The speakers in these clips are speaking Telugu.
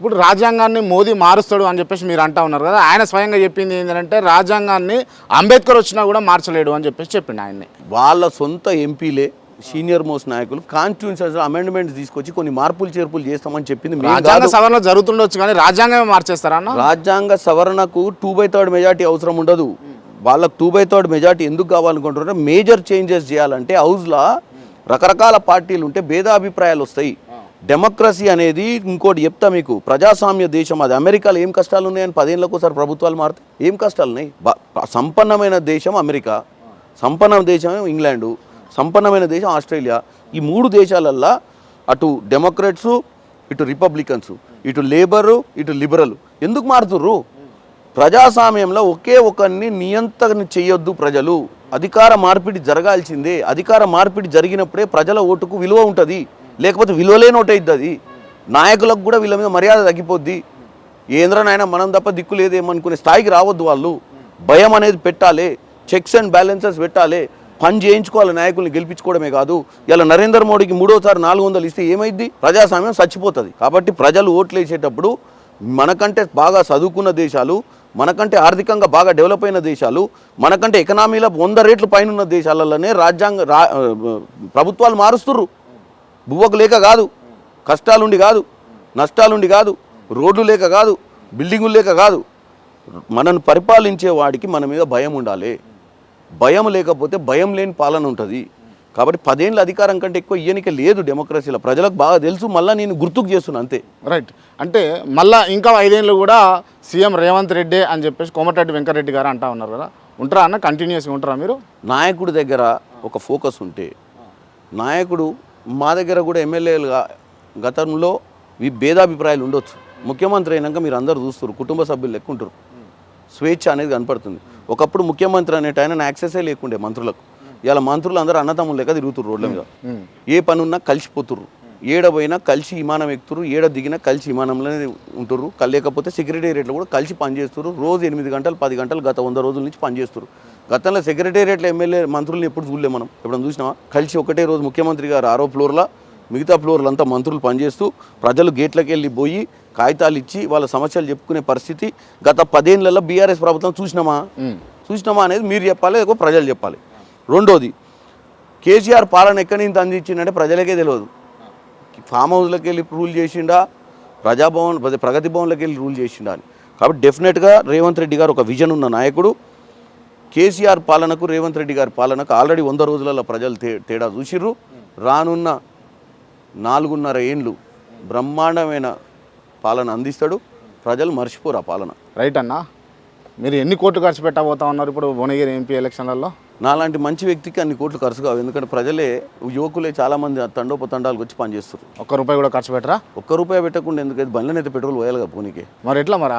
ఇప్పుడు రాజ్యాంగాన్ని మోదీ మారుస్తాడు అని చెప్పేసి మీరు అంటా ఉన్నారు కదా ఆయన స్వయంగా చెప్పింది ఏంటంటే రాజ్యాంగాన్ని అంబేద్కర్ వచ్చినా కూడా మార్చలేడు అని చెప్పేసి చెప్పిండు ఆయన్ని. వాళ్ళ సొంత ఎంపీలే సీనియర్ మోస్ట్ నాయకులు కాన్స్టిట్యూన్సీ అమెండ్మెంట్స్ తీసుకొచ్చి కొన్ని మార్పులు చేర్పులు చేస్తామని చెప్పింది రాజ్యాంగ. సవరణ జరుగుతుండొచ్చు కానీ రాజ్యాంగమే మార్చేస్తారా రాజ్యాంగ సవరణకు టూ బై థర్డ్ మెజార్టీ అవసరం ఉండదు. వాళ్ళకు టూ బై థర్డ్ మెజార్టీ ఎందుకు కావాలనుకుంటున్నారంటే మేజర్ చేంజెస్ చేయాలంటే హౌస్లో రకరకాల పార్టీలు ఉంటే భేదాభిప్రాయాలు వస్తాయి. డెమోక్రసీ అనేది ఇంకోటి చెప్తా మీకు. ప్రజాస్వామ్య దేశం అది. అమెరికాలో ఏం కష్టాలు ఉన్నాయని పదేళ్ళకు ఒకసారి ప్రభుత్వాలు మారుతాయి ఏం కష్టాలు ఉన్నాయి సంపన్నమైన దేశం అమెరికా సంపన్న దేశం ఇంగ్లాండు సంపన్నమైన దేశం ఆస్ట్రేలియా. ఈ మూడు దేశాలల్లో అటు డెమోక్రాట్స్ ఇటు రిపబ్లికన్స్ ఇటు లేబరు ఇటు లిబరల్. ఎందుకు మారుతుర్రు? ప్రజాస్వామ్యంలో ఒకే ఒకరిని నియంత్రణ చేయొద్దు ప్రజలు. అధికార మార్పిడి జరగాల్సిందే. అధికార మార్పిడి జరిగినప్పుడే ప్రజల ఓటుకు విలువ ఉంటుంది. లేకపోతే విలువలేని ఓటు అది. నాయకులకు కూడా వీళ్ళ మీద మర్యాద తగ్గిపోద్ది. ఏంద్రనైనా మనం తప్ప దిక్కు లేదేమనుకునే స్థాయికి రావద్దు వాళ్ళు. భయం అనేది పెట్టాలి. చెక్స్ అండ్ బ్యాలెన్సెస్ పెట్టాలి. పని చేయించుకోవాలి నాయకుల్ని గెలిపించుకోవడమే కాదు. ఇలా నరేంద్ర మోడీకి మూడోసారి నాలుగు వందలు ఇస్తే ఏమైంది ప్రజాస్వామ్యం చచ్చిపోతుంది. కాబట్టి ప్రజలు ఓట్లు వేసేటప్పుడు మనకంటే బాగా చదువుకున్న దేశాలు మనకంటే ఆర్థికంగా బాగా డెవలప్ అయిన దేశాలు మనకంటే ఎకనామీలో వంద రేట్లు పైన ఉన్న దేశాలలోనే రాజ్యాంగ రా ప్రభుత్వాలు మారుస్తుర్రు. బువ్వకు లేక కాదు. కష్టాలుండి కాదు. నష్టాలుండి కాదు. రోడ్లు లేక కాదు. బిల్డింగులు లేక కాదు. మనను పరిపాలించే వాడికి మన మీద భయం ఉండాలి. భయం లేకపోతే భయం లేని పాలన ఉంటుంది. కాబట్టి పదేళ్ళ అధికారం కంటే ఎక్కువ ఇయ్యనిక లేదు డెమోక్రసీలో. ప్రజలకు బాగా తెలుసు మళ్ళీ నేను గుర్తుకు చేస్తున్నా అంతే. రైట్ అంటే మళ్ళా ఇంకా ఐదేళ్ళు కూడా సీఎం రేవంత్ రెడ్డి అని చెప్పేసి కోమటిరెడ్డి వెంకరెడ్డి గారు అంటా ఉన్నారు కదా. ఉంటారా అన్న? కంటిన్యూస్గా ఉంటారా మీరు? నాయకుడి దగ్గర ఒక ఫోకస్ ఉంటే నాయకుడు మా దగ్గర కూడా ఎమ్మెల్యేలుగా గతంలో ఈ భేదాభిప్రాయాలు ఉండొచ్చు. ముఖ్యమంత్రి అయినాక మీరు అందరు చూస్తారు కుటుంబ సభ్యులు లెక్క ఉంటారు స్వేచ్ఛ అనేది కనపడుతుంది. ఒకప్పుడు ముఖ్యమంత్రి అనేట ఆయన యాక్సెసే లేకుండే మంత్రులకు. ఇలా మంత్రులు అందరూ అన్నదమ్ములు లెక్క తిరుగుతారు రోడ్ల మీద. ఏ పని ఉన్నా కలిసిపోతుర్రు. ఏడ పోయినా కలిసి విమానం ఎక్కుతురు ఏడ దిగినా కలిసి విమానంలోనే ఉంటుర్రు. కల్- లేకపోతే సెక్రటేరియట్లో కూడా కలిసి పనిచేస్తారు రోజు ఎనిమిది గంటలు పది గంటలు గత వంద రోజుల నుంచి పనిచేస్తారు గతంలో సెక్రటేరియట్లో ఎమ్మెల్యే మంత్రులను ఎప్పుడు చూడలే మనం. ఎప్పుడైనా చూసినావా? కలిసి ఒకటే రోజు ముఖ్యమంత్రి గారు ఆరో ఫ్లోర్లో మిగతా ఫ్లోర్లు అంతా మంత్రులు పనిచేస్తూ ప్రజలు గేట్లకు వెళ్ళి పోయి కాగితాలు ఇచ్చి వాళ్ళ సమస్యలు చెప్పుకునే పరిస్థితి గత పదేళ్ళలో బీఆర్ఎస్ ప్రభుత్వం చూసినామా? చూసినామా అనేది మీరు చెప్పాలి ప్రజలు చెప్పాలి. రెండోది కేసీఆర్ పాలన ఎక్కడి నుంచి అందించిందంటే ప్రజలకే తెలియదు. ఫామ్ హౌస్లోకి వెళ్ళి రూల్ చేసిండా? ప్రజాభవన్ ప్రగతి భవన్లోకి వెళ్ళి రూల్ చేసిండా అని. కాబట్టి డెఫినెట్గా రేవంత్ రెడ్డి గారు ఒక విజన్ ఉన్న నాయకుడు. కేసీఆర్ పాలనకు రేవంత్ రెడ్డి గారి పాలనకు ఆల్రెడీ వంద రోజులలో ప్రజలు తే తేడా చూసిర్రు. రానున్న నాలుగున్నర ఏండ్లు బ్రహ్మాండమైన పాలన అందిస్తాడు. ప్రజలు మర్చిపోరు ఆ పాలన. రైట్ అన్నా? మీరు ఎన్ని కోట్లు ఖర్చు పెట్టబోతా ఉన్నారు ఇప్పుడు భువనగిరి ఎంపీ ఎలక్షన్లలో? నాలాంటి మంచి వ్యక్తికి అన్ని కోట్లు ఖర్చు కావు. ఎందుకంటే ప్రజలే యువకులే చాలామంది తండోపతండాలకు వచ్చి పనిచేస్తారు ఒక్క రూపాయి కూడా ఖర్చు పెట్టరా? ఒక్క రూపాయి పెట్టకుండా ఎందుకైతే బండ్లనైతే పెట్రోల్ పోయాలి కదా పోనీకి మరి ఎట్లా మరి?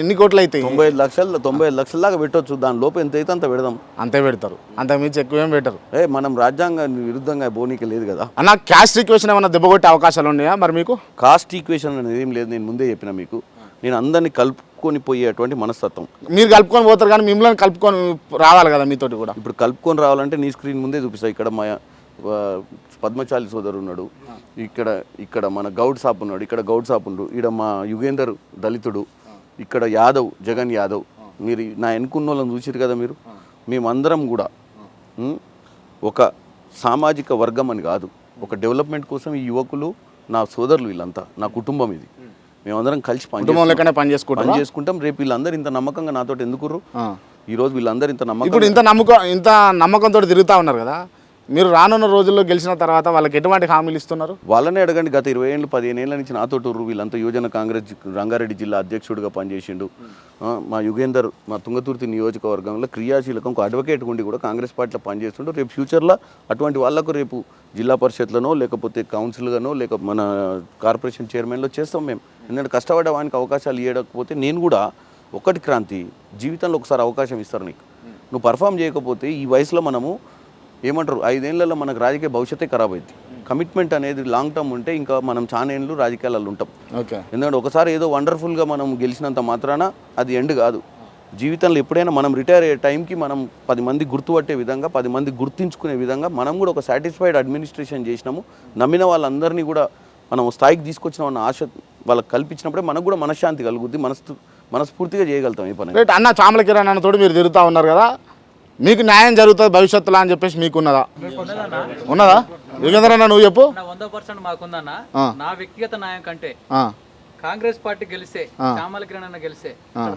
ఎన్ని కోట్లు అవుతాయి తొంభై ఐదు లక్షల తొంభై ఐదు లక్షల దాకా పెట్టొచ్చు. దాని లోపు ఎంత అయితే అంత పెడదాం. అంతే పెడతారు. అంతకు మించి ఎక్కువేం పెట్టరు. ఏ మనం రాజ్యాంగాన్ని విరుద్ధంగా పోనీకి లేదు కదా. అన్న క్యాస్ట్ ఈక్వేషన్ ఏమైనా దెబ్బ కొట్టే అవకాశాలు ఉన్నాయా మరి మీకు? కాస్ట్ ఈక్వేషన్ అనేది ఏం లేదు. నేను ముందే చెప్పిన మీకు. నేను అందరినీ కలుపుకొని పోయేటువంటి మనస్తత్వం. మీరు కలుపుకొని పోతారు కానీ మిమ్మల్ని కలుపుకొని రావాలి కదా మీతోటి కూడా. ఇప్పుడు కలుపుకొని రావాలంటే నీ స్క్రీన్ ముందే చూపిస్తా. ఇక్కడ మా ఆ, పద్మశాలి సోదరు ఉన్నాడు. ఇక్కడ ఇక్కడ మన గౌడ్ సాప్ ఉన్నాడు. ఇక్కడ గౌడ్ సాప్ ఉన్నాడు ఇక్కడ మా యుగేందర్ దళితుడు. ఇక్కడ యాదవ్ జగన్ యాదవ్. మీరు నా ఎన్నుకున్న వాళ్ళని చూసిరు కదా మీరు? మేమందరం కూడా ఒక సామాజిక వర్గం అని కాదు. ఒక డెవలప్మెంట్ కోసం ఈ యువకులు నా సోదరులు వీళ్ళంతా నా కుటుంబం ఇది. మేమందరం కలిసి పని పని చేసుకుంటారు? పని చేసుకుంటాం. రేపు వీళ్ళందరూ ఇంత నమ్మకంగా నాతో ఎందుకుర్రు? ఈ రోజు వీళ్ళందరూ ఇంత నమ్మకం ఇప్పుడు ఇంత నమ్మకం ఇంత నమ్మకంతో తిరుగుతూ ఉన్నారు కదా? మీరు రానున్న రోజుల్లో గెలిచిన తర్వాత వాళ్ళకి ఎటువంటి హామీలు ఇస్తున్నారు? వాళ్ళనే అడగండి. గత ఇరవై ఏళ్ళు పదిహేను ఏళ్ళ నుంచి నాతో టూరు వీళ్ళంతా యువజన కాంగ్రెస్ రంగారెడ్డి జిల్లా అధ్యక్షుడిగా పనిచేసిండు. మా యుగేందర్ మా తుంగతుర్తి నియోజకవర్గంలో క్రియాశీలకం ఒక అడ్వకేట్ ఉండి కూడా కాంగ్రెస్ పార్టీలో పనిచేస్తుండు. రేపు ఫ్యూచర్లో అటువంటి వాళ్ళకు రేపు జిల్లా పరిషత్లనో లేకపోతే కౌన్సిల్గానో లేక మన కార్పొరేషన్ చైర్మన్లో చేస్తాం మేము. ఎందుకంటే కష్టపడే వానికి అవకాశాలు ఇవ్వకపోతే నేను కూడా ఒకటి క్రాంతి జీవితంలో ఒకసారి అవకాశం ఇస్తారు నీకు. నువ్వు పర్ఫామ్ చేయకపోతే ఈ వయసులో మనము ఏమంటారు? ఐదేళ్ళలో మనకు రాజకీయ భవిష్యత్తే ఖరాబ్ అయింది. కమిట్మెంట్ అనేది లాంగ్ టర్మ్ ఉంటే ఇంకా మనం చాలా ఏళ్ళు రాజకీయాలలో ఉంటాం. ఓకే. ఎందుకంటే ఒకసారి ఏదో వండర్ఫుల్గా మనం గెలిచినంత మాత్రాన అది ఎండ్ కాదు. జీవితంలో ఎప్పుడైనా మనం రిటైర్ అయ్యే టైంకి మనం పది మంది గుర్తుపట్టే విధంగా పది మంది గుర్తించుకునే విధంగా మనం కూడా ఒక సాటిస్ఫైడ్ అడ్మినిస్ట్రేషన్ చేసినాము. నమ్మిన వాళ్ళందరినీ కూడా మనం స్థాయికి తీసుకొచ్చిన ఆశ వాళ్ళకి కల్పించినప్పుడే మనకు కూడా మనశ్శాంతి కలుగుద్ది. మనస్ఫూ మనస్ఫూర్తిగా చేయగలుగుతాం ఈ పని రైట్ అన్న చామల కిరణ్ అన్న తోటి మీరు తిరుగుతూ ఉన్నారు కదా? మీకు న్యాయం జరుగుతుంది భవిష్యత్తులో అని చెప్పేసి మీకు ఉన్నదా? ఉన్నదా యుగేంద్ర అన్న నువ్వు చెప్పు. నా వంద పర్సెంట్ మాకుందన్న. నా వ్యక్తిగత న్యాయం కంటే కాంగ్రెస్ పార్టీ గెలిస్తే చామల కిరణ్ అన్న గెలిస్తే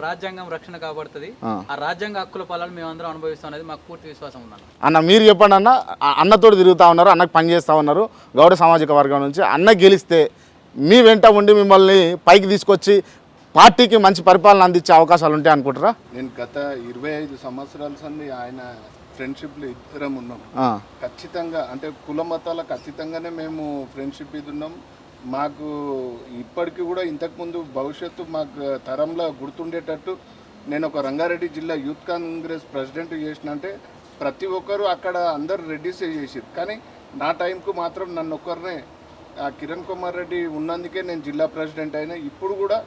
రాజ్యాంగం రక్షణ కాబడుతుంది ఆ. రాజ్యాంగ హక్కుల ఫలాలు మేమందరం అనుభవిస్తాం అనేది మాకు పూర్తి విశ్వాసం ఉందన్న. అన్న మీరు చెప్పండి అన్న. ఆ అన్నతోటి తిరుగుతూ ఉన్నారు అన్నకు పని చేస్తూ ఉన్నారు. గౌడ సామాజిక వర్గం నుంచి అన్న గెలిస్తే మీ వెంట ఉండి మిమ్మల్ని పైకి తీసుకొచ్చి పార్టీకి మంచి పరిపాలన అందించే అవకాశాలు ఉంటాయి అనుకుంటారా నేను గత ఇరవై ఐదు సంవత్సరాల సంది ఆయన ఫ్రెండ్షిప్లో ఇద్దరం ఉన్నాం. ఖచ్చితంగా అంటే కుల మతాలకు ఖచ్చితంగానే మేము ఫ్రెండ్షిప్ ఇది ఉన్నాం. మాకు ఇప్పటికీ కూడా ఇంతకుముందు భవిష్యత్తు మాకు తరంలో గుర్తుండేటట్టు నేను ఒక రంగారెడ్డి జిల్లా యూత్ కాంగ్రెస్ ప్రెసిడెంట్ చేసిన అంటే ప్రతి ఒక్కరు అక్కడ అందరు రెడ్డిసే చేసారు కానీ నా టైంకు మాత్రం నన్ను ఒక్కరినే ఆ కిరణ్ కుమార్ రెడ్డి ఉన్నందుకే నేను జిల్లా ప్రెసిడెంట్ అయినా. ఇప్పుడు కూడా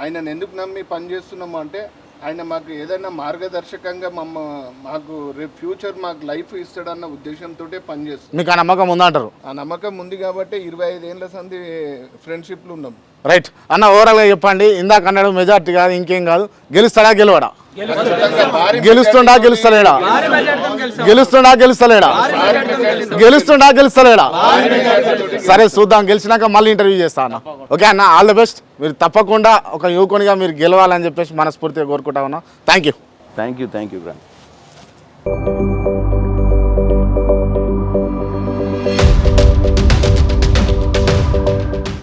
ఆయనను ఎందుకు నమ్మి పనిచేస్తున్నాము అంటే ఆయన మాకు ఏదైనా మార్గదర్శకంగా మమ్మ మాకు రేపు ఫ్యూచర్ మాకు లైఫ్ ఇస్తాడన్న ఉద్దేశంతో పనిచేస్తాం మీకు ఆ నమ్మకం ఉందంటారు ఆ నమ్మకం ఉంది కాబట్టి ఇరవై ఐదేళ్ళ సంది ఫ్రెండ్షిప్లు ఉన్నాం. రైట్. అన్న ఓవరాల్గా చెప్పండి ఇందాక అన్నాడు మెజార్టీ కాదు ఇంకేం కాదు. గెలుస్తాడా గెలవడా? గెలుస్తుండా? గెలుస్తలేడా? గెలుస్తుండా గెలుస్తలేడా? గెలుస్తుండా గెలుస్తలేడా? సరే చూద్దాం. గెలిచినాక మళ్ళీ ఇంటర్వ్యూ చేస్తా అన్న. ఓకే అన్న ఆల్ ద బెస్ట్. మీరు తప్పకుండా ఒక యువకునిగా మీరు గెలవాలని చెప్పేసి మనస్ఫూర్తిగా కోరుకుంటా ఉన్నా. Thank you thank you thank you